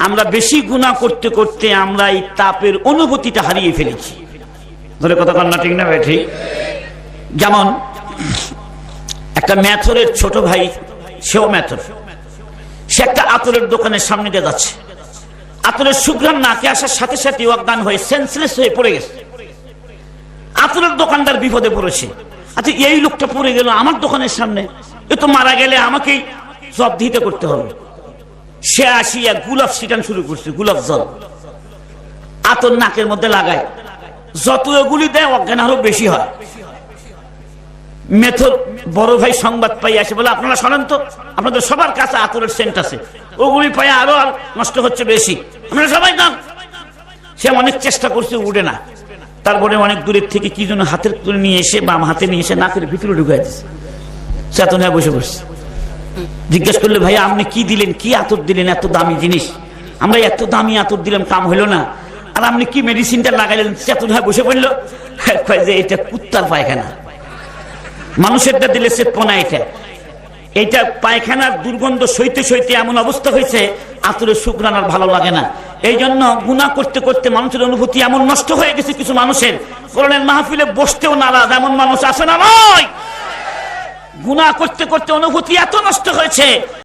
আমরা বেশি গুণা করতে করতে আমরা এই তাপের অনুভূতিটা হারিয়ে ফেলেছি। ধরে কথা কন্যা ঠিক না ভাই? ঠিক। যেমন, একটা ম্যাথরের ছোট ভাই, সেও ম্যাথর। সে একটা আতরের দোকানের সামনে দিয়ে যাচ্ছে। আতরের সুগ্রাম নাকে আসার সাথে সাথে অজ্ঞান হয়ে সেন্সলেস হয়ে পড়ে গেছে। আতরের দোকানদার বিপদে পড়েছে। আচ্ছা এই লোকটা পড়ে গেল আমার দোকানের সামনে। এ তো মারা গেলে আমাকেই জব দিতে করতে হবে। সে আসিয়া গুলাব ছিটান শুরু করছে গুলাব জল। আতর নাকের মধ্যে লাগায়। যত এগুলি দেয়, অজ্ঞান আরও বেশি হয়। মেথর বড় ভাই সংবাদ পাই আসে বলে, আপনারা শোনেন তো, আপনাদের সবার কাছে আতরের সেন্ট আছে। ওগুলি পাই আরও আর নষ্ট হচ্ছে বেশি। আপনারা সবাই দাম সে অনেক চেষ্টা করছে, উঠে না। তারপরে অনেক দূরের থেকে কি যেন হাতের তুলে নিয়ে এসে, বাম হাতে নিয়ে এসে নাকের ভিতরে ঢুকাই দিচ্ছে চেতন হয়ে বসে বসছে জিজ্ঞেস করলে, ভাই, আপনি কি দিলেন? কি আতর দিলেন? এত দামি জিনিস। আমরা এত দামি আতর দিলাম, কাম হইল না। আর আপনি কি মেডিসিনটা লাগাইলেন? চেতন হয়ে বসে পড়ল। যে, এটা কুত্তার পায়খানা। মানুষেরটা দিলে সে পোনা এটা। এইটা পায়খানার দুর্গন্ধ সইতে সইতে এমন অবস্থা হয়েছে আতুরের শুক্রান আর ভালো লাগে না। এই জন্য গুণা করতে করতে মানুষের অনুভূতি এমন নষ্ট হয়ে গেছে কিছু মানুষের। করোনার মাহফিলে বসতেও নারাজ, এমন মানুষ আছে না নয় গুণা করতে করতে অনুভূতি এত নষ্ট হয়েছে।